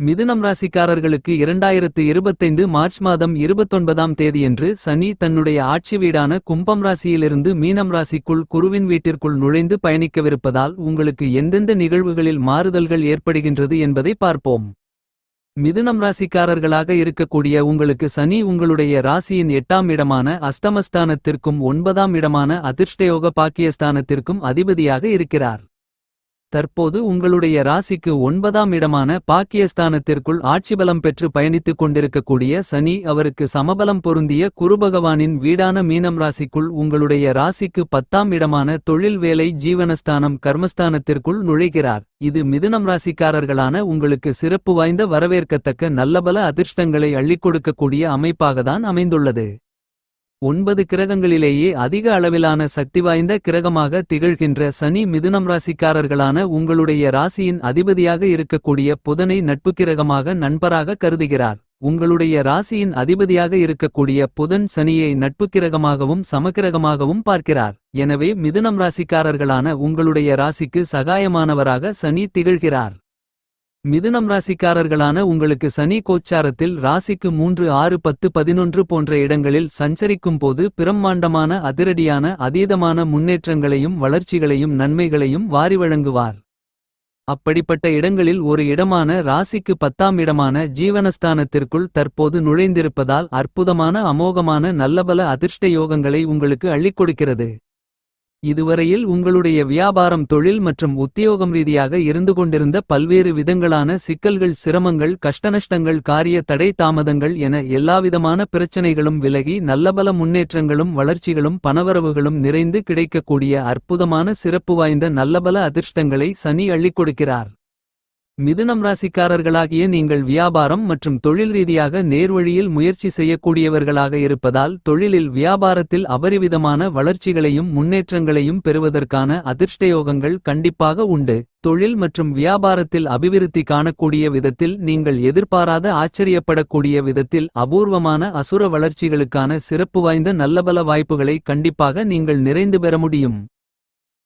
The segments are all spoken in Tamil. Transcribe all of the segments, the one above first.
மிதுனம் ராசிக்காரர்களுக்கு இரண்டாயிரத்து இருபத்தைந்து மார்ச் மாதம் இருபத்தொன்பதாம் தேதியன்று சனி தன்னுடைய ஆட்சி வீடான கும்பம் ராசியிலிருந்து மீனம் ராசிக்குள் குருவின் வீட்டிற்குள் நுழைந்து பயணிக்கவிருப்பதால் உங்களுக்கு எந்தெந்த நிகழ்வுகளில் மாறுதல்கள் ஏற்படுகின்றது என்பதை பார்ப்போம். மிதுனம் ராசிக்காரர்களாக இருக்கக்கூடிய உங்களுக்கு சனி உங்களுடைய ராசியின் எட்டாம் இடமான அஸ்தமஸ்தானத்திற்கும் ஒன்பதாம் இடமான அதிர்ஷ்டயோக பாக்கியஸ்தானத்திற்கும் அதிபதியாக இருக்கிறார். தற்போது உங்களுடைய ராசிக்கு ஒன்பதாம் இடமான பாக்கியஸ்தானத்திற்குள் ஆட்சிபலம் பெற்று பயணித்துக் கொண்டிருக்கக்கூடிய சனி அவருக்கு சமபலம் பொருந்திய குருபகவானின் வீடான மீனம் ராசிக்குள் உங்களுடைய ராசிக்கு பத்தாம் இடமான தொழில் வேலை ஜீவனஸ்தானம் கர்மஸ்தானத்திற்குள் நுழைகிறார். இது மிதுனம் ராசிக்காரர்களான உங்களுக்கு சிறப்பு வாய்ந்த வரவேற்கத்தக்க நல்லபல அதிர்ஷ்டங்களை அள்ளிக் கொடுக்கக்கூடிய அமைப்பாகத்தான் அமைந்துள்ளது. ஒன்பது கிரகங்களிலேயே அதிக அளவிலான சக்தி வாய்ந்த கிரகமாக திகழ்கின்ற சனி மிதுனம் ராசிக்காரர்களான உங்களுடைய ராசியின் அதிபதியாக இருக்கக்கூடிய புதனை நட்பு கிரகமாக நண்பராக கருதுகிறார். உங்களுடைய ராசியின் அதிபதியாக இருக்கக்கூடிய புதன் சனியை நட்பு கிரகமாகவும் சமக்கிரகமாகவும் பார்க்கிறார். எனவே மிதுனம் ராசிக்காரர்களான உங்களுடைய ராசிக்கு சகாயமானவராக சனி திகழ்கிறார். மிதுனம் ராசிக்காரர்களான உங்களுக்கு சனி கோச்சாரத்தில் ராசிக்கு மூன்று ஆறு பத்து பதினொன்று போன்ற இடங்களில் சஞ்சரிக்கும் போது பிரம்மாண்டமான அதிரடியான அதீதமான முன்னேற்றங்களையும் வளர்ச்சிகளையும் நன்மைகளையும் வாரி வழங்குவார். அப்படிப்பட்ட இடங்களில் ஒரு இடமான ராசிக்கு பத்தாம் இடமான ஜீவனஸ்தானத்திற்குள் தற்போது நுழைந்திருப்பதால் அற்புதமான அமோகமான நல்லபல அதிர்ஷ்ட யோகங்களை உங்களுக்கு அள்ளிக் கொடுக்கிறது. இதுவரையில் உங்களுடைய வியாபாரம் தொழில் மற்றும் உத்தியோகம் ரீதியாக இருந்து கொண்டிருந்த பல்வேறு விதங்களான சிக்கல்கள் சிரமங்கள் கஷ்டநஷ்டங்கள் காரிய தடை தாமதங்கள் என எல்லாவிதமான பிரச்சனைகளும் விலகி நல்லபல முன்னேற்றங்களும் வளர்ச்சிகளும் பணவரவுகளும் நிறைந்து கிடைக்கக்கூடிய அற்புதமான சிறப்பு வாய்ந்த நல்லபல அதிர்ஷ்டங்களை சனி அள்ளிக் கொடுக்கிறார். மிதுனம் ராசிக்காரர்களாகிய நீங்கள் வியாபாரம் மற்றும் தொழில் ரீதியாக நேர்வழியில் முயற்சி செய்யக்கூடியவர்களாக இருப்பதால் தொழிலில் வியாபாரத்தில் அபரிவிதமான வளர்ச்சிகளையும் முன்னேற்றங்களையும் பெறுவதற்கான அதிர்ஷ்டயோகங்கள் கண்டிப்பாக உண்டு. தொழில் மற்றும் வியாபாரத்தில் அபிவிருத்தி காணக்கூடிய விதத்தில் நீங்கள் எதிர்பாராத ஆச்சரியப்படக்கூடிய விதத்தில் அபூர்வமான அசுர வளர்ச்சிகளுக்கான சிறப்பு வாய்ந்த நல்லபல வாய்ப்புகளை கண்டிப்பாக நீங்கள் நிறைந்து பெற முடியும்.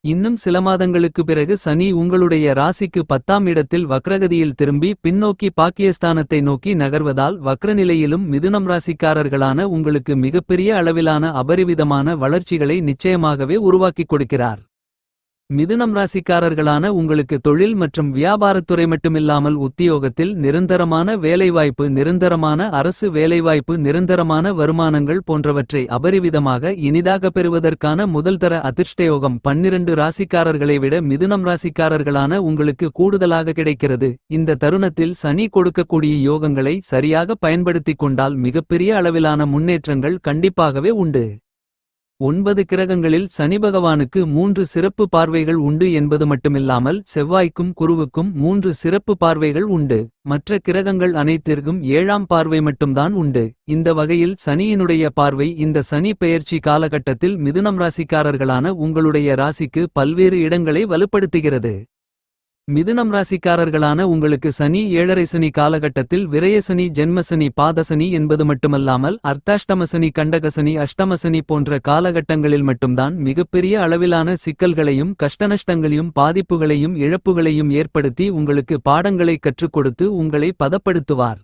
இன்னும் சில மாதங்களுக்கு பிறகு சனி உங்களுடைய ராசிக்கு பத்தாம் இடத்தில் வக்ரகதியில் திரும்பி பின்னோக்கி பாக்கியஸ்தானத்தை நோக்கி நகர்வதால் வக்ரநிலையிலும் மிதுனம் ராசிக்காரர்களான உங்களுக்கு மிகப்பெரிய அளவிலான அபரிவிதமான வளர்ச்சிகளை நிச்சயமாகவே உருவாக்கிக் கொடுக்கிறார். மிதுனம் ராசிக்காரர்களான உங்களுக்கு தொழில் மற்றும் வியாபாரத்துறை மட்டுமில்லாமல் உத்தியோகத்தில் நிரந்தரமான வேலைவாய்ப்பு நிரந்தரமான அரசு வேலைவாய்ப்பு நிரந்தரமான வருமானங்கள் போன்றவற்றை அபரிவிதமாக இனிதாக பெறுவதற்கான முதல்தர அதிர்ஷ்டயோகம் பன்னிரண்டு ராசிக்காரர்களை விட மிதுனம் ராசிக்காரர்களான உங்களுக்கு கூடுதலாக கிடைக்கிறது. இந்த தருணத்தில் சனி கொடுக்கக்கூடிய யோகங்களை சரியாக பயன்படுத்திக் கொண்டால் மிகப்பெரிய அளவிலான முன்னேற்றங்கள் கண்டிப்பாகவே உண்டு. ஒன்பது கிரகங்களில் சனி பகவானுக்கு மூன்று சிறப்பு பார்வைகள் உண்டு என்பது மட்டுமில்லாமல் செவ்வாய்க்கும் குருவுக்கும் மூன்று சிறப்பு பார்வைகள் உண்டு. மற்ற கிரகங்கள் அனைத்திற்கும் ஏழாம் பார்வை மட்டும்தான் உண்டு. இந்த வகையில் சனியினுடைய பார்வை இந்த சனி பெயர்ச்சி காலகட்டத்தில் மிதுனம் ராசிக்காரர்களான உங்களுடைய ராசிக்கு பல்வேறு இடங்களை வலுப்படுத்துகிறது. மிதுனம் ராசிக்காரர்களான உங்களுக்கு சனி ஏழரை சனி காலகட்டத்தில் விரயசனி ஜென்மசனி பாதசனி என்பது மட்டுமல்லாமல் அர்த்தாஷ்டமசனி கண்டகசனி அஷ்டமசனி போன்ற காலகட்டங்களில் மட்டும்தான் மிகப்பெரிய அளவிலான சிக்கல்களையும் கஷ்டநஷ்டங்களையும் பாதிப்புகளையும் இழப்புகளையும் ஏற்படுத்தி உங்களுக்கு பாடங்களை கற்றுக் கொடுத்து உங்களை பதப்படுத்துவார்.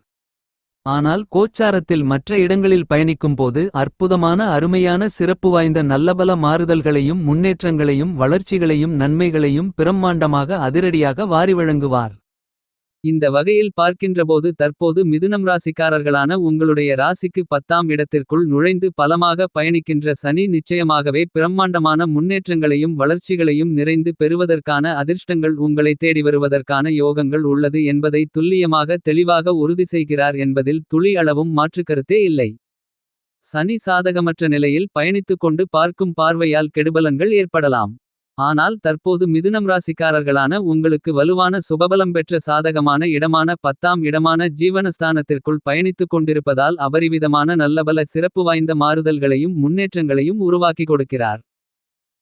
ஆனால் கோச்சாரத்தில் மற்ற இடங்களில் பயணிக்கும் போது அற்புதமான அருமையான சிறப்பு வாய்ந்த நல்லபல மாறுதல்களையும் முன்னேற்றங்களையும் வளர்ச்சிகளையும் நன்மைகளையும் பிரம்மாண்டமாக அதிரடியாக வாரி வழங்குவார். இந்த வகையில் பார்க்கின்றபோது தற்போது மிதுனம் ராசிக்காரர்களான உங்களுடைய ராசிக்கு பத்தாம் இடத்திற்குள் நுழைந்து பலமாக பயணிக்கின்ற சனி நிச்சயமாகவே பிரம்மாண்டமான முன்னேற்றங்களையும் வளர்ச்சிகளையும் நிறைந்து பெறுவதற்கான அதிர்ஷ்டங்கள் உங்களை தேடி வருவதற்கான யோகங்கள் உள்ளது என்பதை துல்லியமாக தெளிவாக உறுதி செய்கிறார் என்பதில் துளி அளவும் மாற்றுக்கருத்தே இல்லை. சனி சாதகமற்ற நிலையில் பயணித்துக் கொண்டு பார்க்கும் பார்வையால் கெடுபலன்கள் ஏற்படலாம். ஆனால் தற்போது மிதுனம் ராசிக்காரர்களான உங்களுக்கு வலுவான சுபபலம் பெற்ற சாதகமான இடமான பத்தாம் இடமான ஜீவனஸ்தானத்திற்குள் பயணித்துக் கொண்டிருப்பதால் அபரிவிதமான நல்லபல சிறப்பு வாய்ந்த மாறுதல்களையும் முன்னேற்றங்களையும் உருவாக்கி கொடுக்கிறார்.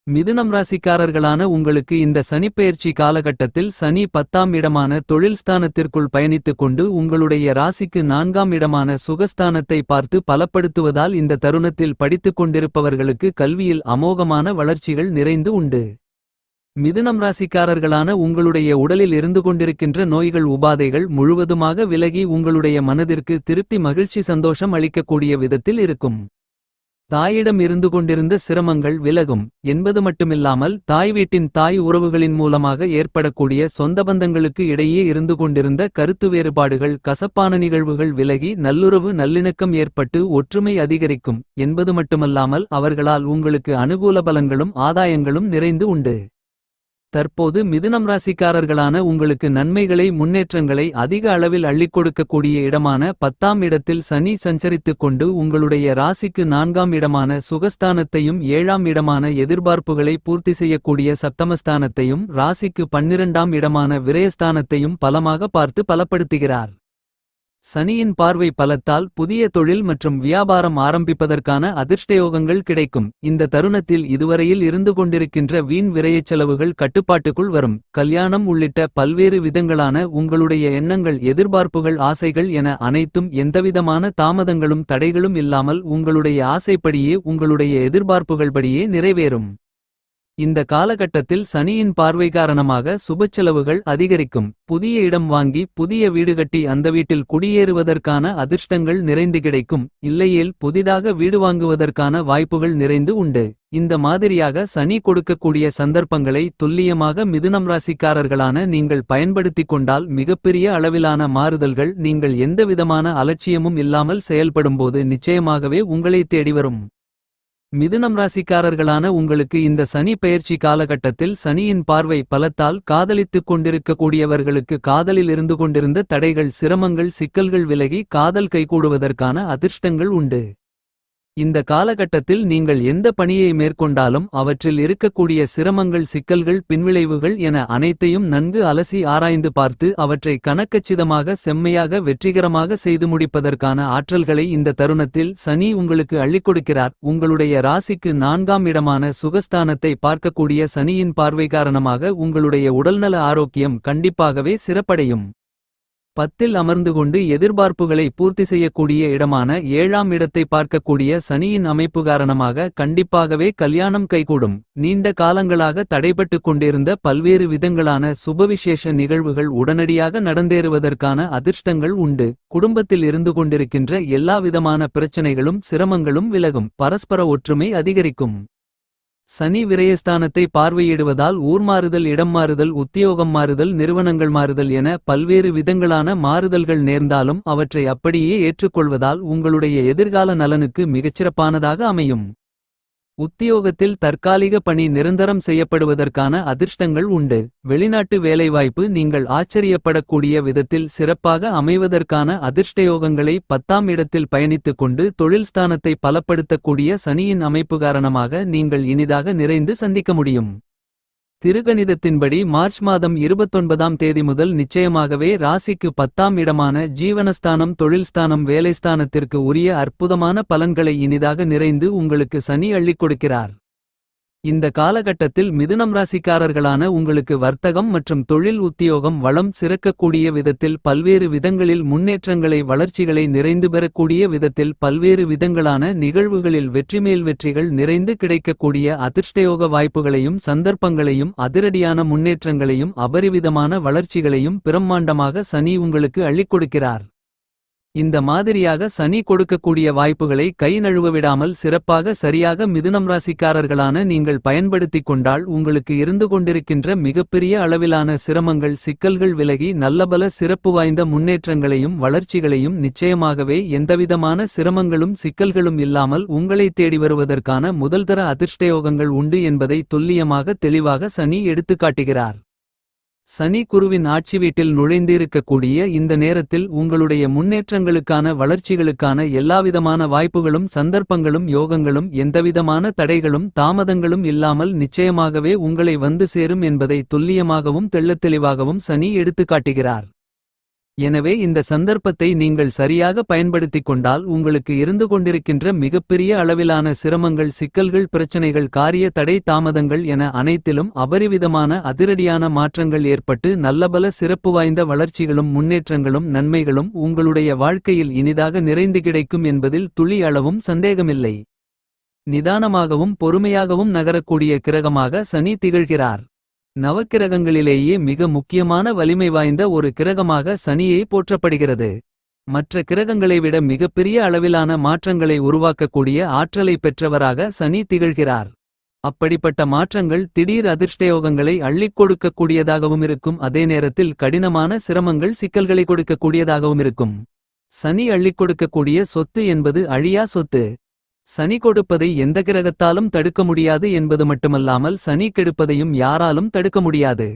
மிதுனம் ராசிக்காரர்களான உங்களுக்கு இந்த சனிப்பெயர்ச்சி காலகட்டத்தில் சனி பத்தாம் இடமான தொழில் ஸ்தானத்திற்குள் பயணித்துக் கொண்டு உங்களுடைய ராசிக்கு நான்காம் இடமான சுகஸ்தானத்தை பார்த்து பலப்படுத்துவதால் இந்த தருணத்தில் படித்துக் கொண்டிருப்பவர்களுக்கு கல்வியில் அமோகமான வளர்ச்சிகள் நிறைந்து உண்டு. மிதுனம் ராசிக்காரர்களான உங்களுடைய உடலில் இருந்து கொண்டிருக்கின்ற நோய்கள் உபாதைகள் முழுவதுமாக விலகி உங்களுடைய மனதிற்கு திருப்தி மகிழ்ச்சி சந்தோஷம் அளிக்கக்கூடிய விதத்தில் இருக்கும். தாயிடம் இருந்து கொண்டிருந்த சிரமங்கள் விலகும் என்பது மட்டுமில்லாமல் தாய் வீட்டின் தாய் உறவுகளின் மூலமாக ஏற்படக்கூடிய சொந்த பந்தங்களுக்கு இடையே இருந்து கொண்டிருந்த கருத்து வேறுபாடுகள் கசப்பான நிகழ்வுகள் விலகி நல்லுறவு நல்லிணக்கம் ஏற்பட்டு ஒற்றுமை அதிகரிக்கும் என்பது மட்டுமல்லாமல் அவர்களால் உங்களுக்கு அனுகூல பலன்களும் ஆதாயங்களும் நிறைந்து உண்டு. தற்போது மிதுனம் ராசிக்காரர்களான உங்களுக்கு நன்மைகளை முன்னேற்றங்களை அதிக அளவில் அள்ளிக் கொடுக்கக்கூடிய இடமான பத்தாம் இடத்தில் சனி சஞ்சரித்துக் கொண்டு உங்களுடைய ராசிக்கு நான்காம் இடமான சுகஸ்தானத்தையும் ஏழாம் இடமான எதிர்பார்ப்புகளை பூர்த்தி செய்யக்கூடிய சப்தமஸ்தானத்தையும் ராசிக்கு பன்னிரண்டாம் இடமான விரயஸ்தானத்தையும் பலமாக பார்த்து பலப்படுத்துகிறார். சனியின் பார்வை பலத்தால் புதிய தொழில் மற்றும் வியாபாரம் ஆரம்பிப்பதற்கான அதிர்ஷ்டயோகங்கள் கிடைக்கும். இந்த தருணத்தில் இதுவரையில் இருந்து கொண்டிருக்கின்ற வீண் விரையச் செலவுகள் கட்டுப்பாட்டுக்குள் வரும். கல்யாணம் உள்ளிட்ட பல்வேறு விதங்களான உங்களுடைய எண்ணங்கள் எதிர்பார்ப்புகள் ஆசைகள் என அனைத்தும் எந்தவிதமான தாமதங்களும் தடைகளும் இல்லாமல் உங்களுடைய ஆசைப்படியே உங்களுடைய எதிர்பார்ப்புகள்படியே நிறைவேறும். இந்த காலகட்டத்தில் சனியின் பார்வை காரணமாக சுபச்செலவுகள் அதிகரிக்கும். புதிய இடம் வாங்கி புதிய வீடு கட்டி அந்த வீட்டில் குடியேறுவதற்கான அதிர்ஷ்டங்கள் நிறைந்து கிடைக்கும். இல்லையேல் புதிதாக வீடு வாங்குவதற்கான வாய்ப்புகள் நிறைந்து உண்டு. இந்த மாதிரியாக சனி கொடுக்கக்கூடிய சந்தர்ப்பங்களை துல்லியமாக மிதுனம் ராசிக்காரர்களான நீங்கள் பயன்படுத்திக் கொண்டால் மிகப்பெரிய அளவிலான மாறுதல்கள் நீங்கள் எந்தவிதமான அலட்சியமும் இல்லாமல் செயல்படும்போது நிச்சயமாகவே உங்களை தேடிவரும் மிதுனம் ராசிக்காரர்களான உங்களுக்கு இந்த சனி பெயர்ச்சி காலகட்டத்தில் சனியின் பார்வை பலத்தால் காதலித்துக் கொண்டிருக்கக்கூடியவர்களுக்கு காதலில் இருந்து கொண்டிருந்த தடைகள் சிரமங்கள் சிக்கல்கள் விலகி காதல் கைகூடுவதற்கான அதிர்ஷ்டங்கள் உண்டு. இந்த காலகட்டத்தில் நீங்கள் எந்த பணியை மேற்கொண்டாலும் அவற்றில் இருக்கக்கூடிய சிரமங்கள் சிக்கல்கள் பின்விளைவுகள் என அனைத்தையும் நன்கு அலசி ஆராய்ந்து பார்த்து அவற்றை கணக்கச்சிதமாக செம்மையாக வெற்றிகரமாக செய்து முடிப்பதற்கான ஆற்றல்களை இந்த தருணத்தில் சனி உங்களுக்கு அள்ளிக் கொடுக்கிறார். உங்களுடைய ராசிக்கு நான்காம் இடமான சுகஸ்தானத்தை பார்க்கக்கூடிய சனியின் பார்வை காரணமாக உங்களுடைய உடல்நல ஆரோக்கியம் கண்டிப்பாகவே சிறப்படையும். பத்தில் அமர்ந்து கொண்டு எதிர்பார்ப்புகளை பூர்த்தி செய்யக்கூடிய இடமான ஏழாம் இடத்தை பார்க்கக்கூடிய சனியின் அமைப்பு காரணமாக கண்டிப்பாகவே கல்யாணம் கைகூடும். நீண்ட காலங்களாக தடைபட்டு கொண்டிருந்த பல்வேறு விதங்களான சுபவிசேஷ நிகழ்வுகள் உடனடியாக நடந்தேறுவதற்கான அதிர்ஷ்டங்கள் உண்டு. குடும்பத்தில் இருந்து கொண்டிருக்கின்ற எல்லாவிதமான பிரச்சனைகளும் சிரமங்களும் விலகும். பரஸ்பர ஒற்றுமை அதிகரிக்கும். சனி விரயஸ்தானத்தை பார்வையிடுவதால் ஊர் மாறுதல் இடம் மாறுதல் உத்தியோகம் மாறுதல் நிறுவனங்கள் மாறுதல் என பல்வேறு விதங்களான மாறுதல்கள் நேர்ந்தாலும் அவற்றை அப்படியே ஏற்றுக்கொள்வதால் உங்களுடைய எதிர்கால நலனுக்கு மிகச்சிறப்பானதாக அமையும். உத்தியோகத்தில் தற்காலிக பணி நிரந்தரம் செய்யப்படுவதற்கான அதிர்ஷ்டங்கள் உண்டு. வெளிநாட்டு வேலைவாய்ப்பு நீங்கள் ஆச்சரியப்படக்கூடிய விதத்தில் சிறப்பாக அமைவதற்கான அதிர்ஷ்டயோகங்களை பத்தாம் இடத்தில் பயணித்துக் கொண்டு தொழில் ஸ்தானத்தை பலப்படுத்தக்கூடிய சனியின் அமைப்பு காரணமாக நீங்கள் இனிதாக நிறைந்து சந்திக்க முடியும். திருகணிதத்தின்படி மார்ச் மாதம் இருபத்தொன்பதாம் தேதி முதல் நிச்சயமாகவே ராசிக்கு பத்தாம் இடமான ஜீவனஸ்தானம் தொழில்ஸ்தானம் வேலைஸ்தானத்திற்கு உரிய அற்புதமான பலன்களை இனிதாக நிறைந்து உங்களுக்கு சனி அள்ளிக் கொடுக்கிறார். இந்த காலகட்டத்தில் மிதுனம் ராசிக்காரர்களான உங்களுக்கு வர்த்தகம் மற்றும் தொழில் உத்தியோகம் வளம் சிறக்கக்கூடிய விதத்தில் பல்வேறு விதங்களில் முன்னேற்றங்களை வளர்ச்சிகளை நிறைந்து பெறக்கூடிய விதத்தில் பல்வேறு விதங்களான நிகழ்வுகளில் வெற்றிமேல் வெற்றிகள் நிறைந்து கிடைக்கக்கூடிய அதிர்ஷ்டயோக வாய்ப்புகளையும் சந்தர்ப்பங்களையும் அதிரடியான முன்னேற்றங்களையும் அபரிவிதமான வளர்ச்சிகளையும் பிரம்மாண்டமாக சனி உங்களுக்கு அள்ளிக் கொடுக்கிறார். இந்த மாதிரியாக சனி கொடுக்கக்கூடிய வாய்ப்புகளை கை நழுவ விடாமல் சிறப்பாக சரியாக மிதுனம் ராசிக்காரர்களான நீங்கள் பயன்படுத்திக் கொண்டால் உங்களுக்கு இருந்து கொண்டிருக்கின்ற மிகப்பெரிய அளவிலான சிரமங்கள் சிக்கல்கள் விலகி நல்லபல சிறப்பு வாய்ந்த முன்னேற்றங்களையும் வளர்ச்சிகளையும் நிச்சயமாகவே எந்தவிதமான சிரமங்களும் சிக்கல்களும் இல்லாமல் உங்களை தேடி வருவதற்கான முதல்தர அதிர்ஷ்டயோகங்கள் உண்டு என்பதை துல்லியமாக தெளிவாக சனி எடுத்துக்காட்டுகிறார். சனி குருவின் ஆட்சி வீட்டில் நுழைந்திருக்கக்கூடிய இந்த நேரத்தில் உங்களுடைய முன்னேற்றங்களுக்கான வளர்ச்சிகளுக்கான எல்லாவிதமான வாய்ப்புகளும் சந்தர்ப்பங்களும் யோகங்களும் எந்தவிதமான தடைகளும் தாமதங்களும் இல்லாமல் நிச்சயமாகவே உங்களை வந்து சேரும் என்பதை துல்லியமாகவும் தெள்ளத்தெளிவாகவும் சனி எடுத்துக்காட்டுகிறார். எனவே இந்த சந்தர்ப்பத்தை நீங்கள் சரியாக பயன்படுத்திக் கொண்டால் உங்களுக்கு இருந்து கொண்டிருக்கின்ற மிகப்பெரிய அளவிலான சிரமங்கள் சிக்கல்கள் பிரச்சனைகள் காரிய தடை தாமதங்கள் என அனைத்திலும் அபரிவிதமான அதிரடியான மாற்றங்கள் ஏற்பட்டு நல்லபல சிறப்பு வாய்ந்த வளர்ச்சிகளும் முன்னேற்றங்களும் நன்மைகளும் உங்களுடைய வாழ்க்கையில் இனிதாக நிறைந்து கிடைக்கும் என்பதில் துளி அளவும் சந்தேகமில்லை. நிதானமாகவும் பொறுமையாகவும் நகரக்கூடிய கிரகமாக சனி திகழ்கிறார். நவக்கிரகங்களிலேயே மிக முக்கியமான வலிமை வாய்ந்த ஒரு கிரகமாக சனியே போற்றப்படுகிறது. மற்ற கிரகங்களை விட மிகப்பெரிய அளவிலான மாற்றங்களை உருவாக்கக்கூடிய ஆற்றலை பெற்றவராக சனி திகழ்கிறார். அப்படிப்பட்ட மாற்றங்கள் திடீர் அதிர்ஷ்டயோகங்களை அள்ளிக் கொடுக்கக்கூடியதாகவும் இருக்கும் அதே நேரத்தில் கடினமான சிரமங்கள் சிக்கல்களை கொடுக்கக்கூடியதாகவும் இருக்கும். சனி அள்ளிக் கொடுக்கக்கூடிய சொத்து என்பது அழியா சொத்து. சனி கொடுப்பதை எந்த கிரகத்தாலும் தடுக்க முடியாது என்பது மட்டுமல்லாமல் சனி கெடுப்பதையும் யாராலும் தடுக்க முடியாது.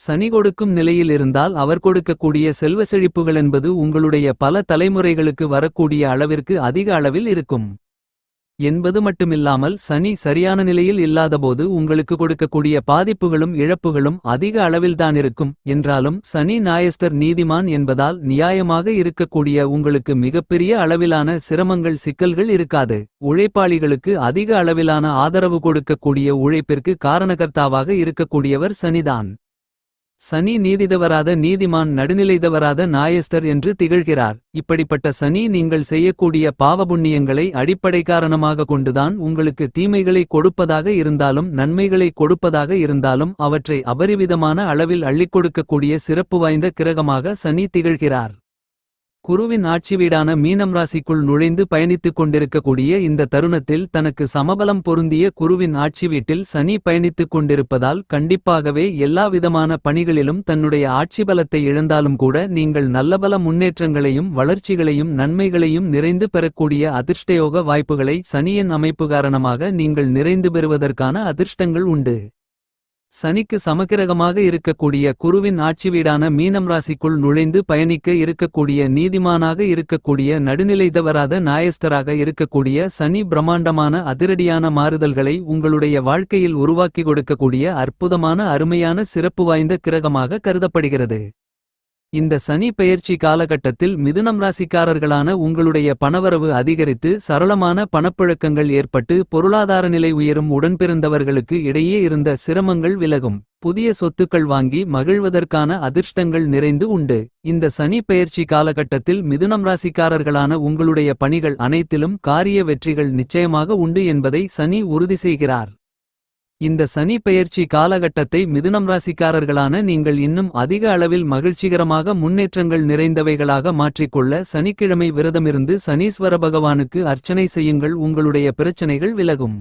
சனி கொடுக்கும் நிலையில் இருந்தால் அவர் கொடுக்கக்கூடிய செல்வ செழிப்புகள் என்பது உங்களுடைய பல தலைமுறைகளுக்கு வரக்கூடிய அளவிற்கு அதிக அளவில் இருக்கும். என்பது மட்டுமில்லாமல் சனி சரியான நிலையில் இல்லாதபோது உங்களுக்கு கொடுக்கக்கூடிய பாதிப்புகளும் இழப்புகளும் அதிக அளவில்தான் இருக்கும் என்றாலும் சனி நாயஸ்தர் நீதிமான் என்பதால் நியாயமாக இருக்கக்கூடிய உங்களுக்கு மிகப்பெரிய அளவிலான சிரமங்கள் சிக்கல்கள் இருக்காது. உழைப்பாளிகளுக்கு அதிக அளவிலான ஆதரவு கொடுக்கக்கூடிய உழைப்பிற்கு காரணகர்த்தாவாக இருக்கக்கூடியவர் சனிதான். சனி நீதிதவராத நீதிமான் நடுநிலைதவராத நாயஸ்தர் என்று திகழ்கிறார். இப்படிப்பட்ட சனி நீங்கள் செய்யக்கூடிய பாவபுண்ணியங்களை அடிப்படை காரணமாக கொண்டுதான் உங்களுக்கு தீமைகளை கொடுப்பதாக இருந்தாலும் நன்மைகளை கொடுப்பதாக இருந்தாலும் அவற்றை அபரிவிதமான அளவில் அள்ளிக் கொடுக்கக்கூடிய சிறப்பு வாய்ந்த கிரகமாக சனி திகழ்கிறார். குருவின் ஆட்சி வீடான மீனம் ராசிக்குள் நுழைந்து பயணித்துக் கொண்டிருக்கக்கூடிய இந்த தருணத்தில் தனக்கு சமபலம் பொருந்திய குருவின் ஆட்சி வீட்டில் சனி பயணித்துக் கொண்டிருப்பதால் கண்டிப்பாகவே எல்லா விதமான பணிகளிலும் தன்னுடைய ஆட்சி பலத்தை இழந்தாலும் கூட நீங்கள் நல்லபல முன்னேற்றங்களையும் வளர்ச்சிகளையும் நன்மைகளையும் நிறைந்து பெறக்கூடிய அதிர்ஷ்டயோக வாய்ப்புகளை சனியின் அமைப்பு காரணமாக நீங்கள் நிறைந்து பெறுவதற்கான அதிர்ஷ்டங்கள் உண்டு. சனிக்கு சமக்கிரகமாக இருக்கக்கூடிய குருவின் ஆட்சி வீடான மீனம் ராசிக்குள் நுழைந்து பயணிக்க இருக்கக்கூடிய நீதிமானாக இருக்கக்கூடிய நடுநிலைதவராத நாயஸ்தராக இருக்கக்கூடிய சனி பிரம்மாண்டமான அதிரடியான மாறுதல்களை உங்களுடைய வாழ்க்கையில் உருவாக்கி கொடுக்கக்கூடிய அற்புதமான அருமையான சிறப்பு வாய்ந்த கிரகமாக கருதப்படுகிறது. இந்த சனி பெயர்ச்சி காலகட்டத்தில் மிதுனம் ராசிக்காரர்களான உங்களுடைய பணவரவு அதிகரித்து சரளமான பணப்புழக்கங்கள் ஏற்பட்டு பொருளாதார நிலை உயரும் உடன்பிறந்தவர்களுக்கு இடையே இருந்த சிரமங்கள் விலகும். புதிய சொத்துக்கள் வாங்கி மகிழ்வதற்கான அதிர்ஷ்டங்கள் நிறைந்து உண்டு. இந்த சனி பெயர்ச்சி காலகட்டத்தில் மிதுனம் ராசிக்காரர்களான உங்களுடைய பணிகள் அனைத்திலும் காரிய வெற்றிகள் நிச்சயமாக உண்டு என்பதை சனி உறுதி செய்கிறார். இந்த சனி பெயர்ச்சி காலகட்டத்தை மிதுனம் ராசிக்காரர்களான நீங்கள் இன்னும் அதிக அளவில் மகிழ்ச்சிகரமாக முன்னேற்றங்கள் நிறைந்தவைகளாக மாற்றிக்கொள்ள சனிக்கிழமை விரதமிருந்து சனீஸ்வர பகவானுக்கு அர்ச்சனை செய்யுங்கள் உங்களுடைய பிரச்சனைகள் விலகும்.